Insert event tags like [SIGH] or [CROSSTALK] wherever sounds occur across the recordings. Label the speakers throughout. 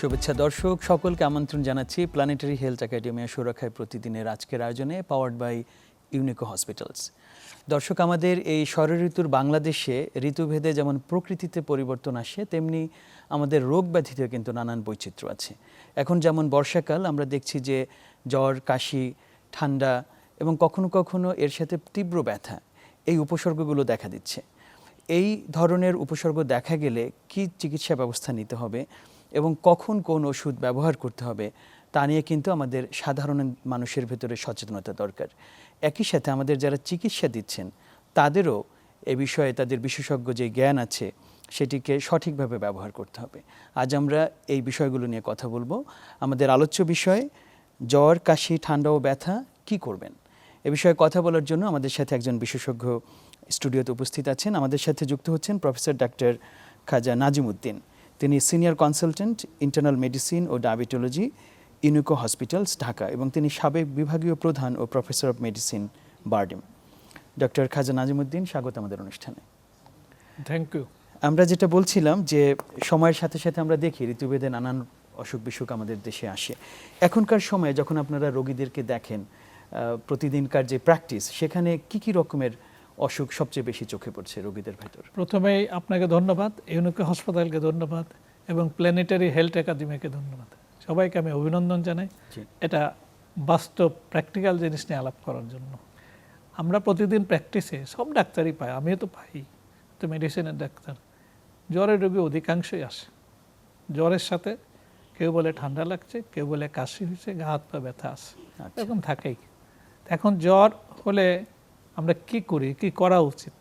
Speaker 1: শুভেচ্ছা দর্শক, সকলকে আমন্ত্রণ জানাচ্ছি প্ল্যানেটারি হেলথ একাডেমি সুরক্ষায় প্রতিদিনের আজকের আয়োজনে পাওয়ার্ড বাই ইউনিকো হসপিটালস দর্শক, আমাদের এই ঋতুর বাংলাদেশে ঋতুভেদে যেমন প্রকৃতিতে পরিবর্তন আসে, তেমনি আমাদের রোগ ব্যাধিতেও কিন্তু নানান বৈচিত্র্য আছে। এখন যেমন বর্ষাকাল, আমরা দেখছি যে জ্বর, কাশি, ঠান্ডা এবং কখনো কখনো এর সাথে তীব্র ব্যথা এই উপসর্গগুলো দেখা দিচ্ছে। এই ধরনের উপসর্গ দেখা গেলে কি চিকিৎসা ব্যবস্থা নিতে হবে? এবং কখন কোন ওষুধ ব্যবহার করতে হবে, তা নিয়ে কিন্তু আমাদের সাধারণ মানুষের ভেতরে সচেতনতা দরকার। একই সাথে আমাদের যারা চিকিৎসা দিচ্ছেন, তাদেরও এ বিষয়ে তাদের বিশেষজ্ঞ যে জ্ঞান আছে, সেটিকে সঠিকভাবে ব্যবহার করতে হবে। আজ আমরা এই বিষয়গুলো নিয়ে কথা বলব। আমাদের আলোচ্য বিষয়, জ্বর, কাশি, ঠান্ডা ও ব্যথা, কি করবেন? এ বিষয়ে কথা বলার জন্য আমাদের সাথে একজন বিশেষজ্ঞ স্টুডিওতে উপস্থিত আছেন। আমাদের সাথে যুক্ত হচ্ছেন প্রফেসর ডাক্তার খাজা নাজিমুদ্দিন। তিনি সিনিয়র কনসালটেন্ট ইন্টারনাল মেডিসিন ও ডায়াবেটোলজি ইউনিকো হসপিটালস ঢাকা এবং তিনি সাবেক বিভাগীয় প্রধান ও professor of medicine BIRDEM. Doctor Khaja Nazimuddin স্বাগত আমাদের অনুষ্ঠানে।
Speaker 2: থ্যাংক ইউ
Speaker 1: আমরা যেটা বলছিলাম যে সময়ের সাথে সাথে আমরা দেখি ঋতুভেদে নানান অসুখ বিসুখ আমাদের দেশে আসে। এখনকার সময়ে যখন আপনারা রোগীদেরকে দেখেন প্রতিদিনকার যে প্র্যাকটিস সেখানে কি কি রকমের অসুখ সবচেয়ে বেশি চোখে পড়ছে রোগীদের ভেতর।
Speaker 2: প্রথমেই আপনাকে ধন্যবাদ ইউনিকো হাসপাতালকে ধন্যবাদ এবং প্ল্যানেটারি হেলথ একাডেমিকে ধন্যবাদ। সবাইকে আমি অভিনন্দন জানাই। এটা বাস্তব প্র্যাকটিক্যাল জিনিস নিয়ে আলাপ করার জন্য। আমরা প্রতিদিন প্র্যাকটিসে সব ডাক্তারই পাই আমিও তো পাই। তো মেডিসিনের ডাক্তার। জ্বরের রোগী অধিকাংশই আসে। জ্বরের সাথে কেউ বলে ঠান্ডা লাগছে কেউ বলে কাশি হয়েছে গা হাত পা ব্যথা আছে।
Speaker 1: আচ্ছা।
Speaker 2: এরকম থাকেই। এখন জ্বর হলে আমরা কি করি কি করা উচিত?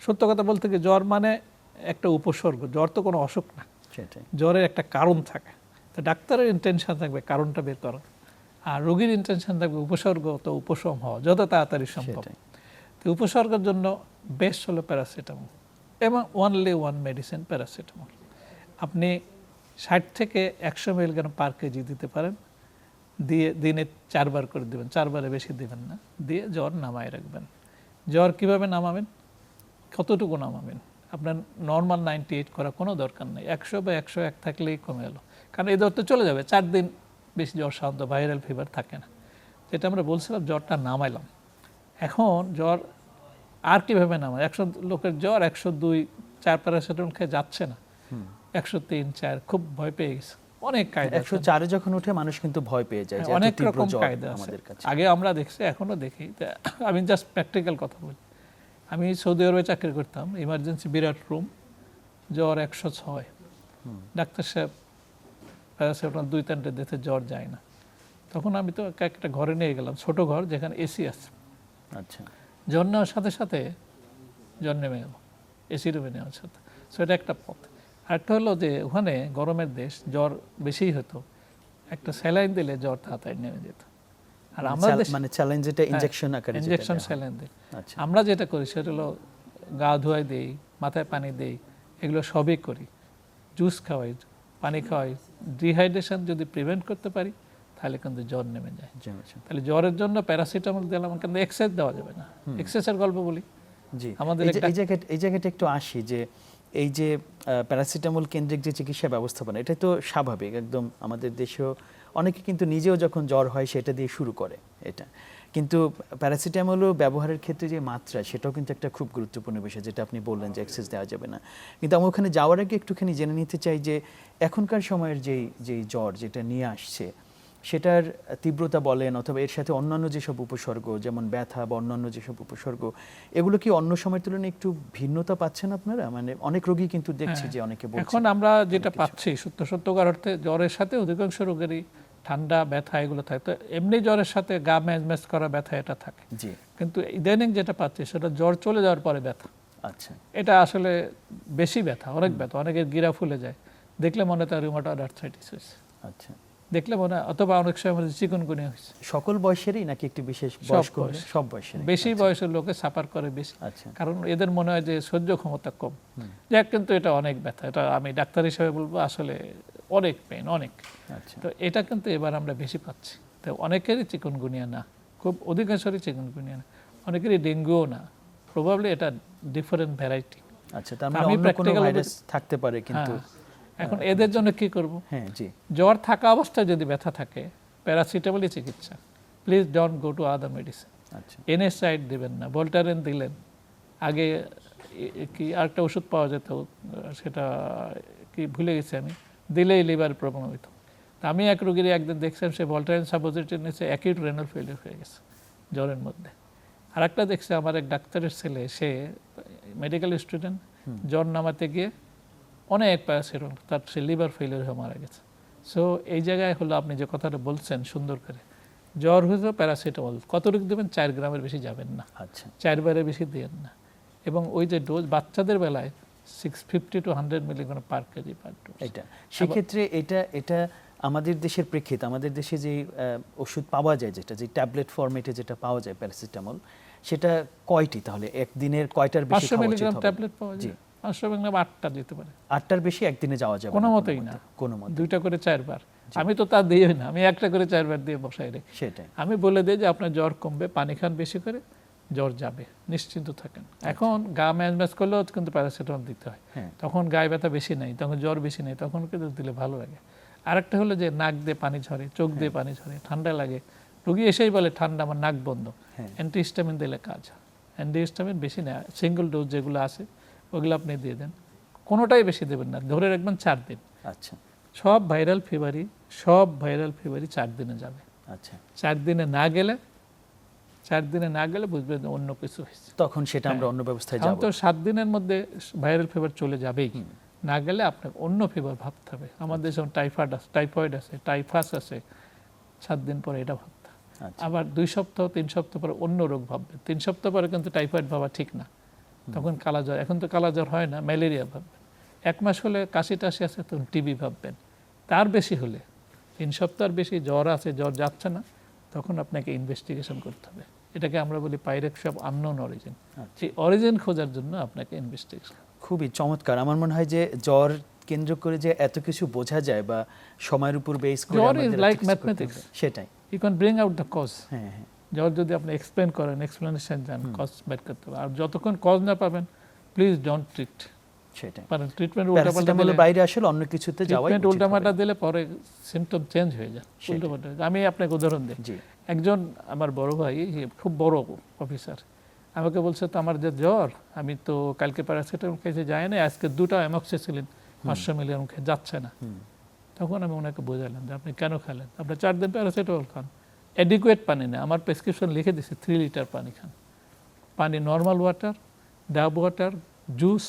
Speaker 2: সত্য কথা বলতে কি জ্বর মানে একটা উপসর্গ জ্বর তো কোনো অসুখ না।
Speaker 1: সেটাই।
Speaker 2: জ্বরের একটা কারণ থাকে। তো ডাক্তারের ইন্টেনশন থাকবে কারণটা বের করা। আর রোগীর ইন্টেনশন থাকবে উপসর্গ তো উপশম হওয়া যত তাড়াতাড়ি সম্ভব। তো উপসর্গের জন্য বেস্ট হলো প্যারাসিটামল এবং ওয়ানলি ওয়ান মেডিসিন প্যারাসিটামল আপনি ষাট থেকে একশো মিলিগ্রাম পার কেজি দিতে পারেন। দিয়ে দিনে চারবার করে দেবেন চারবারে বেশি দেবেন না। দিয়ে জ্বর নামায় রাখবেন। জ্বর কীভাবে নামাবেন? কতটুকু নামাবেন? আপনার নর্মাল নাইনটি এইট করা কোনো দরকার নেই। একশো বা একশো এক থাকলেই কমে এলো কারণ এই জ্বর তো চলে যাবে। চার দিন বেশি জ্বর সাধারণত ভাইরাল ফিভার থাকে না। যেটা আমরা বলছিলাম জ্বরটা নামাইলাম। এখন জ্বর আর কীভাবে নামায়? একশো লোকের জ্বর একশো দুই চার প্যারাসিটামল খেয়ে যাচ্ছে না। একশো তিন চার খুব ভয় পেয়ে গেছে। অনেক কায়দা
Speaker 1: একশো চারে যখন উঠে মানুষ কিন্তু ভয় পেয়ে যায়
Speaker 2: হ্যাঁ, অনেক রকম কায়দা
Speaker 1: আমাদের কাছে।
Speaker 2: আগে আমরা দেখছি এখনও দেখি। আমি জাস্ট প্র্যাকটিক্যাল কথা বলি। আমি সৌদি আরবে চাকরি করতাম ইমার্জেন্সি বিরাট রুম জ্বর একশো ছয়। ডাক্তার সাহেব প্যারাসিটামল দুই তিনটে দিতে জ্বর যায় না। তখন আমি তো একা একটা ঘরে নিয়ে গেলাম ছোট ঘর যেখানে এসি আছে।
Speaker 1: আচ্ছা।
Speaker 2: জ্বর নেওয়ার সাথে সাথে জ্বর নেমে গেল। এসি রুমে নেওয়ার সাথে। সো এটা একটা পথ। আরেকটা হলো যে ওখানে গরমের দেশ জ্বর বেশিই হতো। একটা স্যালাইন দিলে জ্বর তাড়াতাড়ি নেমে যেত। আর
Speaker 1: মানে
Speaker 2: আমরা
Speaker 1: মানে চ্যালেঞ্জ যেটা ইনজেকশন আকারে যেটা
Speaker 2: ইঞ্জেকশন
Speaker 1: দেয়া। হয়।
Speaker 2: স্যালাইন দিই
Speaker 1: আচ্ছা।
Speaker 2: আমরা যেটা করি সেটা হলো গা ধোয়াই দেই মাথায় পানি দেই এগুলো সবই করি। জুস খাওয়াই পানি খাওয়াই। ডিহাইড্রেশন যদি প্রিভেন্ট করতে পারি তাহলে কিন্তু জ্বর নেমে যায়। তাহলে জ্বরের জন্য প্যারাসিটামল দিলাম কিন্তু এক্সারসাইজ দেওয়া যাবে না। এক্সারসাইজের গল্প বলি।
Speaker 1: জি।
Speaker 2: আমাদের
Speaker 1: এই জায়গাটা এই জায়গাটা একটু আসি যে এই যে প্যারাসিটামল কেন্দ্রিক যে চিকিৎসা ব্যবস্থাপনা, এটা তো স্বাভাবিক, একদম আমাদের দেশেও অনেকে কিন্তু নিজেও যখন জ্বর হয় সেটা দিয়ে শুরু করে এটা। কিন্তু প্যারাসিটামলও ব্যবহারের ক্ষেত্রে যে মাত্রা, সেটাও কিন্তু একটা খুব গুরুত্বপূর্ণ বিষয় যেটা আপনি বললেন যে অ্যাক্সেস দেওয়া যাবে না। কিন্তু আমি ওখানে যাওয়ার আগে একটুখানি জেনে নিতে চাই যে, এখনকার সময়ের যেই যেই জ্বর যেটা নিয়ে আসছে সেটার তীব্রতা বলেন অথবা এর সাথে অন্যান্য যেসব উপসর্গ যেমন ব্যথা বা অন্যান্য যেসব উপসর্গ এগুলো কি অন্য সময়ের তুলনায় একটু ভিন্নতা পাচ্ছেন আপনারা? মানে অনেক রোগী কিন্তু দেখছি
Speaker 2: হ্যাঁ।
Speaker 1: যে অনেকে
Speaker 2: এখন আমরা যেটা পাচ্ছি সত্য সত্যকার অর্থে জ্বরের সাথে অধিকাংশ রোগেরই ঠান্ডা ব্যথা এগুলো থাকে। তো এমনি জ্বরের সাথে গা ম্যাজ ম্যাজ করা ব্যথা এটা থাকে।
Speaker 1: জি।
Speaker 2: কিন্তু ইদানিং যেটা পাচ্ছি সেটা জ্বর চলে যাওয়ার পরে ব্যথা।
Speaker 1: আচ্ছা।
Speaker 2: এটা আসলে বেশি ব্যথা অনেক ব্যথা অনেকের গিরা ফুলে যায়। দেখলে মনে হয় রিউমাটয়েড আর্থ্রাইটিস হয়েছে।
Speaker 1: আচ্ছা।
Speaker 2: দেখলে মনে অথবা অনেক সময় আমাদের চিকনগুনিয়া হয়েছে।
Speaker 1: সকল বয়সেরই নাকি একটি বিশেষ
Speaker 2: সব বয়স।
Speaker 1: সব বয়সের
Speaker 2: বেশি বয়সের লোকে সাফার করে বেশি।
Speaker 1: আচ্ছা।
Speaker 2: কারণ এদের মনে হয় যে সহ্য ক্ষমতা কম। যাক কিন্তু এটা অনেক ব্যথা। এটা আমি ডাক্তার হিসেবে বলব আসলে অনেক পেন অনেক।
Speaker 1: আচ্ছা।
Speaker 2: তো এটা কিন্তু এবার আমরা বেশি পাচ্ছি। তো অনেকেরই চিকনগুনিয়া না। খুব অধিকাংশরই চিকনগুনিয়া না। অনেকেরই ডেঙ্গুও না। প্রবাবলি এটা ডিফারেন্ট ভ্যারাইটি
Speaker 1: আচ্ছা তার মানে অন্য কোনো ভাইরাস থাকতে পারে কিন্তু
Speaker 2: হ্যাঁ। এখন এদের জন্য কি করব?
Speaker 1: হ্যাঁ জি।
Speaker 2: জ্বর থাকা অবস্থায় যদি ব্যথা থাকে প্যারাসিটামলই চিকিৎসা। Please don't go to other medicine.
Speaker 1: আচ্ছা।
Speaker 2: এনএসাইড দিবেন না ভোল্টারেন দিলেন। আগে কি আরেকটা ওষুধ পাওয়া যেত সেটা কি ভুলে গেছি আমি। দিলেই লিভার প্রবলেম হইতো। আমি এক রোগীর একদিন দেখছিলাম সে ভোল্টারেন সাপোজিটর নিয়েছে অ্যাকিউট রেনাল ফেলিয়ার হয়ে গেছে জ্বরের মধ্যে। আর একটা দেখছে আমার এক ডাক্তারের ছেলে সে মেডিকেল স্টুডেন্ট জ্বর নামাতে গিয়ে অনেক প্যারাসিটামল তার সে লিভার ফেলিয়ার হয়ে মারা গেছে। সো এই জায়গায় হলো আপনি যে কথাটা বলছেন সুন্দর করে জ্বর হয়েছে প্যারাসিটামল কতটুকু দেবেন? চার গ্রামের বেশি যাবেন না।
Speaker 1: আচ্ছা।
Speaker 2: চারবারের বেশি দিয়েন না। এবং ওই যে ডোজ বাচ্চাদের বেলায় six fifty two hundred milligram per KG per dose
Speaker 1: এটা। সেক্ষেত্রে এটা এটা আমাদের দেশের প্রেক্ষিত আমাদের দেশে যে ওষুধ পাওয়া যায় যেটা যে ট্যাবলেট ফরম্যাটে যেটা পাওয়া যায় প্যারাসিটামল সেটা কয়টি? তাহলে একদিনের কয়টার বেশি খাওয়া উচিত
Speaker 2: মিলিগ্রাম
Speaker 1: হবে?
Speaker 2: ট্যাবলেট পাওয়া যায়। আটটা দিতে পারে।
Speaker 1: আটটার বেশি একদিনে যাওয়া যাবে
Speaker 2: কোনো
Speaker 1: না
Speaker 2: মতেই না।
Speaker 1: কোনো মতে।
Speaker 2: দুইটা করে চারবার। আমি তো তা দিই না আমি একটা করে চারবার দিয়ে বসাই রেখে।
Speaker 1: সেটাই।
Speaker 2: আমি বলে দিই যে আপনার জ্বর কমবে পানি খান বেশি করে জ্বর যাবে নিশ্চিন্ত থাকেন। এখন গা ম্যাজ ম্যাজ করলেও কিন্তু প্যারাসিটামল দিতে হয়।
Speaker 1: হ্যাঁ।
Speaker 2: তখন গায়ে ব্যথা বেশি নেই তখন জ্বর বেশি নেই তখন কিন্তু দিলে ভালো লাগে। আরেকটা হলো যে নাক দিয়ে পানি ঝরে চোখ দিয়ে পানি ঝরে ঠান্ডা লাগে। রুগী এসেই বলে ঠান্ডা আমার নাক বন্ধ।
Speaker 1: হ্যাঁ।
Speaker 2: অ্যান্টিহিস্টামিন দিলে কাজ হয়। অ্যান্টিহিস্টামিন বেশি নেয়। সিঙ্গেল ডোজ যেগুলো আছে ওগুলো আপনি দিয়ে দেন। কোনোটাই বেশি দেবেন না ধরে রাখবেন চার দিন।
Speaker 1: আচ্ছা।
Speaker 2: সব ভাইরাল ফিভারই সব ভাইরাল ফিভারই চার দিনে যাবে।
Speaker 1: আচ্ছা।
Speaker 2: চার দিনে না গেলে চার দিনে না গেলে বুঝবেন অন্য কিছু হয়েছে।
Speaker 1: তখন সেটা আমরা অন্য ব্যবস্থায় যাব।
Speaker 2: তো সাত দিনের মধ্যে ভাইরাল ফিভার চলে যাবেই। না গেলে আপনাকে অন্য ফিভার ভাবতে হবে। আমাদের যেমন টাইফয়েড আছে টাইফয়েড আছে টাইফাস আছে সাত দিন পরে এটা ভাবতে হবে।
Speaker 1: আচ্ছা।
Speaker 2: আবার দুই সপ্তাহ তিন সপ্তাহ পরে অন্য রোগ ভাববে তিন সপ্তাহ পরে কিন্তু টাইফয়েড ভাবা ঠিক না। তখন কালা জ্বর এখন তো কালা জ্বর হয় না ম্যালেরিয়া ভাববেন। এক মাস হলে কাশি টাশি আছে তখন টিবি ভাববেন। তার বেশি হলে তিন সপ্তাহের বেশি জ্বর আছে জ্বর যাচ্ছে না তখন আপনাকে ইনভেস্টিগেশন করতে হবে। এটাকে আমরা বলি পাইরেক্স অফ আননোন অরিজিন। সেই অরিজিন খোঁজার জন্য আপনাকে ইনভেস্টিগেশন
Speaker 1: খুবই চমৎকার। আমার মনে হয় যে জ্বর কেন্দ্র করে যে এত কিছু বোঝা যায় বা সময়ের উপর বেস করে
Speaker 2: mathematics.
Speaker 1: হবে। সেটাই।
Speaker 2: You can bring out the cause
Speaker 1: হ্যাঁ হ্যাঁ।
Speaker 2: জ্বর যদি আপনি এক্সপ্লেন করেন এক্সপ্লেনেশন যান কজ বের করতে আর যতক্ষণ কজ না পাবেন প্লিজ ডোন্ট ট্রিট
Speaker 1: সেটাই।
Speaker 2: পারেন ট্রিটমেন্ট
Speaker 1: প্যারাসিটামলের বাইরে আসলে অন্য কিছুতে যাওয়াই
Speaker 2: ট্রিটমেন্ট উল্টাপাল্টা দিলে পরে সিমটম চেঞ্জ হয়ে যায় উল্টাপাল্টা। আমি আপনাকে উদাহরণ দিই। একজন আমার বড় ভাই খুব বড় অফিসার আমাকে বলছে তো আমার যে জ্বর আমি তো কালকে প্যারাসিটামল খেয়েছে যায় না আজকে দুটো অ্যামক্সিসিলিন পাঁচশো মিলিগ্রাম খেয়ে যাচ্ছে না। তখন আমি ওনাকে বোঝালাম যে আপনি কেন খেলেন? আপনি চার দিন প্যারাসিটামল খান। অ্যাডিকুয়েট পানি না আমার প্রেসক্রিপশন লিখে দিছে থ্রি লিটার পানি খান। পানি নর্মাল ওয়াটার ডাব ওয়াটার জুস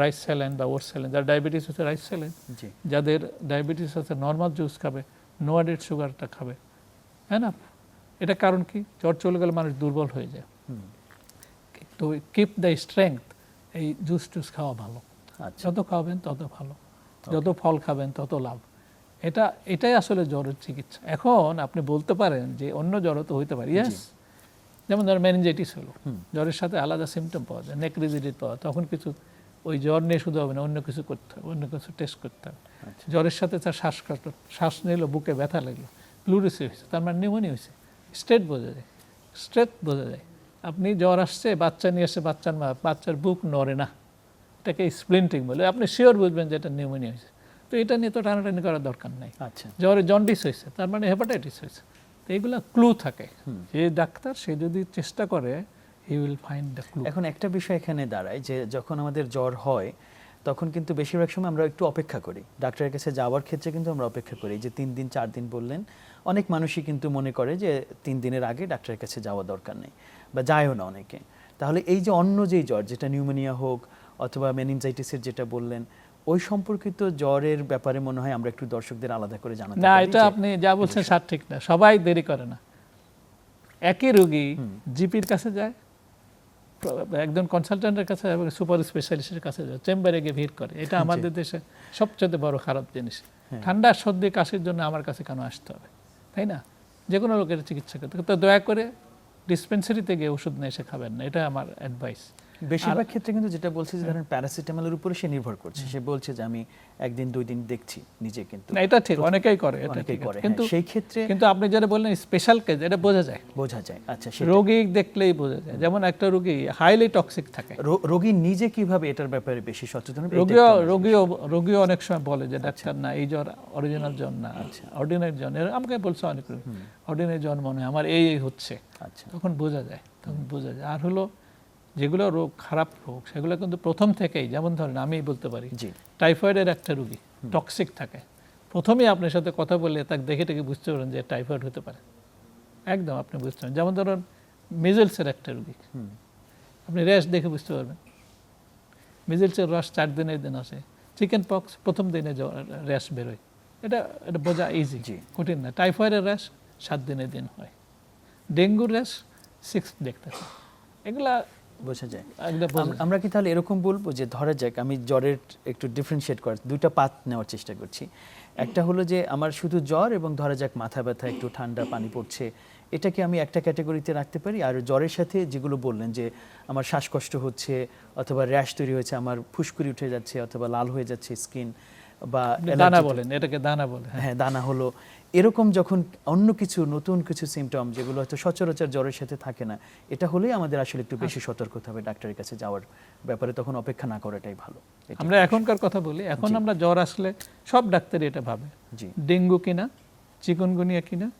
Speaker 2: রাইস স্যালাইন বা ওর স্যালাইন যার ডায়াবেটিস আছে রাইস স্যালাইন যাদের ডায়াবেটিস আছে নর্মাল জুস খাবে নো অ্যাডেড সুগারটা খাবে। হ্যাঁ না এটা কারণ কি? জ্বর চলে গেলে মানুষ দুর্বল হয়ে যায়। তো কিপ দ্য স্ট্রেংথ এই জুস টুস খাওয়া ভালো।
Speaker 1: আচ্ছা।
Speaker 2: যত খাবেন তত ভালো। যত ফল খাবেন তত লাভ। এটা এটাই আসলে জ্বরের চিকিৎসা। এখন আপনি বলতে পারেন যে অন্য জ্বরও তো হইতে পারে ইয়াস যেমন ধর মেনিনজাইটিস হলো। জ্বরের সাথে আলাদা সিমটম পাওয়া যায় নেক রিজিডিট পাওয়া তখন কিছু ওই জ্বর নিয়ে শুধু হবে না অন্য কিছু করতে হবে অন্য কিছু টেস্ট করতে হবে।
Speaker 1: আচ্ছা।
Speaker 2: জ্বরের সাথে তার শ্বাসকষ্ট শ্বাস নিল বুকে ব্যথা লাগল প্লুরিসি হয়েছে তার মানে নিউমোনি হয়েছে। স্ট্রেট বোঝা যায় স্ট্রেট বোঝা যায়। আপনি জ্বর আসছে বাচ্চা নিয়ে আসছে বাচ্চার মা বাচ্চার বুক নড়ে না এটাকে স্প্লিন্টিং বলে। আপনি শিওর বুঝবেন যে এটা নিউমোনিয়া হয়েছে। তো এটা নিয়ে তো টানাটানি করার দরকার নাই।
Speaker 1: আচ্ছা।
Speaker 2: জ্বরে জন্ডিস হয়েছে তার মানে হেপাটাইটিস হয়েছে। তো এইগুলো ক্লু থাকে। যে ডাক্তার সে যদি চেষ্টা করে he will find the clue
Speaker 1: এখন একটা বিষয় এখানে দাঁড়ায় যে যখন আমাদের জ্বর হয় তখন কিন্তু বেশিরভাগ সময় আমরা একটু অপেক্ষা করি। ডাক্তারের কাছে যাওয়ার ক্ষেত্রে কিন্তু আমরা অপেক্ষা করি। যে তিন দিন চার দিন বললেন অনেক মানুষই কিন্তু মনে করে যে তিন দিনের আগে ডাক্তারের কাছে যাওয়া দরকার নেই বা যায়ও না অনেকে। তাহলে এই যে অন্য যেই জ্বর যেটা নিউমোনিয়া হোক অথবা মেনিনজাইটিসের যেটা বললেন ওই সম্পর্কিত জ্বরের ব্যাপারে মনে হয় আমরা একটু দর্শকদের আলাদা করে জানাতে
Speaker 2: না এটা আপনি যা বলছেন সার ঠিক না। সবাই দেরি করে না। একই রোগী জিপির কাছে যায় একজন কনসালটেন্টের কাছে এবং সুপার স্পেশালিস্টের কাছে যায় চেম্বারে গিয়ে ভিড় করে। এটা আমাদের দেশে সবচেয়ে বড় খারাপ জিনিস।
Speaker 1: হ্যাঁ।
Speaker 2: ঠান্ডা সর্দি কাশির জন্য আমার কাছে কেন আসতে হবে? তাই না? যে কোনো লোকের চিকিৎসা করতে তো দয়া করে ডিসপেন্সারিতে গিয়ে ওষুধ নিয়ে এসে খাবেন না। এটা আমার অ্যাডভাইস
Speaker 1: বেশিরভাগ ক্ষেত্রে কিন্তু যেটা বলছে যে ধরেন প্যারাসিটামলের উপরে সে নির্ভর করছে। সে বলছে যে আমি একদিন দুই দিন দেখছি নিজে কিন্তু।
Speaker 2: না, এটা ঠিক অনেকেই করে এটা ঠিক
Speaker 1: করে
Speaker 2: কিন্তু
Speaker 1: হ্যাঁ, সেই ক্ষেত্রে
Speaker 2: কিন্তু আপনি যেটা বললেন স্পেশাল কেস এটা বোঝা যায়।
Speaker 1: বোঝা যায় আচ্ছা
Speaker 2: রোগী দেখলেই বোঝা যায়। যেমন একটা রোগী হাইলি টক্সিক থাকে।
Speaker 1: রোগী নিজে কীভাবে এটার ব্যাপারে বেশি সচেতন হবে, এটাই
Speaker 2: রোগীও রোগীও রোগীও অনেক সময় বলে যে ডাক্তার না এই জ্বর অরিজিনাল জ্বর না।
Speaker 1: আচ্ছা।
Speaker 2: অর্ডিনারি জ্বর আমাকে বলছে অনেক অর্ডিনারি জ্বর মনে হয় আমার এই এই হচ্ছে।
Speaker 1: আচ্ছা।
Speaker 2: তখন বোঝা যায় তখন বোঝা যায়। আর হলো যেগুলো রোগ খারাপ রোগ সেগুলো কিন্তু প্রথম থেকেই যেমন ধরেন আমি বলতে পারি টাইফয়েডের একটা রুগী টক্সিক থাকে। প্রথমেই আপনার সাথে কথা বললে তাকে দেখে টেকে বুঝতে পারেন যে টাইফয়েড হতে পারে। একদম আপনি বুঝতে পারেন। যেমন ধরুন মিজেলসের একটা রুগী। আপনি র্যাশ দেখে বুঝতে পারবেন। মিজেলসের রস চার দিনের দিন আসে। চিকেন পক্স প্রথম দিনে র্যাশ বেরোয়। এটা এটা বোঝা ইজি। কঠিন না। টাইফয়েডের র্যাশ সাত দিনের দিন হয়। ডেঙ্গুর র্যাশ সিক্স দেখতে হয়। এগুলা
Speaker 1: বোঝা যায়। আমরা কি তাহলে এরকম বলব যে ধরা যাক আমি জ্বরের একটু ডিফারেন্সিয়েট করার দুইটা পাত নেওয়ার চেষ্টা করছি। একটা হলো যে আমার শুধু জ্বর এবং ধরা যাক মাথা ব্যথা একটু ঠান্ডা পানি পড়ছে এটাকে আমি একটা ক্যাটাগরিতে রাখতে পারি। আর জ্বরের সাথে যেগুলো বললেন যে আমার শ্বাসকষ্ট হচ্ছে অথবা র্যাশ তৈরি হয়েছে আমার ফুসকুড়ি উঠে যাচ্ছে অথবা লাল হয়ে যাচ্ছে স্কিন বা
Speaker 2: দানা বলেন এটাকে দানা বলে। হ্যাঁ
Speaker 1: দানা হলো। এরকম যখন অন্য কিছু নতুন কিছু সিমটম যেগুলো হয়তো সচরাচর জ্বরের সাথে থাকে না এটা হলেই আমাদের আসলে একটু বেশি সতর্ক হতে হবে ডাক্তারের কাছে যাওয়ার ব্যাপারে। তখন অপেক্ষা না করাটাই ভালো।
Speaker 2: আমরা এখনকার কথা বলি এখন আমরা জ্বর আসলে সব ডাক্তারই এটা ভাবে।
Speaker 1: জি।
Speaker 2: ডেঙ্গু কিনা চিকনগুনিয়া কিনা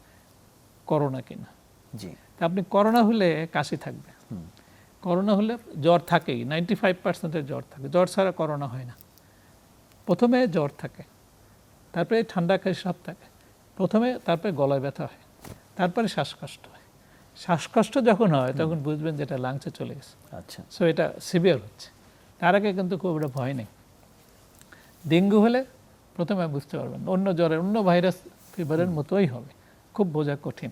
Speaker 2: করোনা কিনা।
Speaker 1: জি।
Speaker 2: তা আপনি করোনা হলে কাশি থাকবে। করোনা হলে জ্বর থাকেই নাইনটি ফাইভ পার্সেন্টের জ্বর থাকে। জ্বর ছাড়া করোনা হয় না। প্রথমে জ্বর থাকে তারপরে ঠান্ডা কাশি সব থাকে। প্রথমে তারপরে গলায় ব্যথা হয় তারপরে শ্বাসকষ্ট হয়। শ্বাসকষ্ট যখন হয় তখন বুঝবেন যেটা লাংসে চলে গেছে।
Speaker 1: আচ্ছা।
Speaker 2: সো এটা সিভিয়ার হচ্ছে। তার আগে কিন্তু খুব একটা ভয় নেই। ডেঙ্গু হলে প্রথমে বুঝতে পারবেন অন্য জ্বরের অন্য ভাইরাস ফিভারের মতোই হবে। খুব বোঝা কঠিন।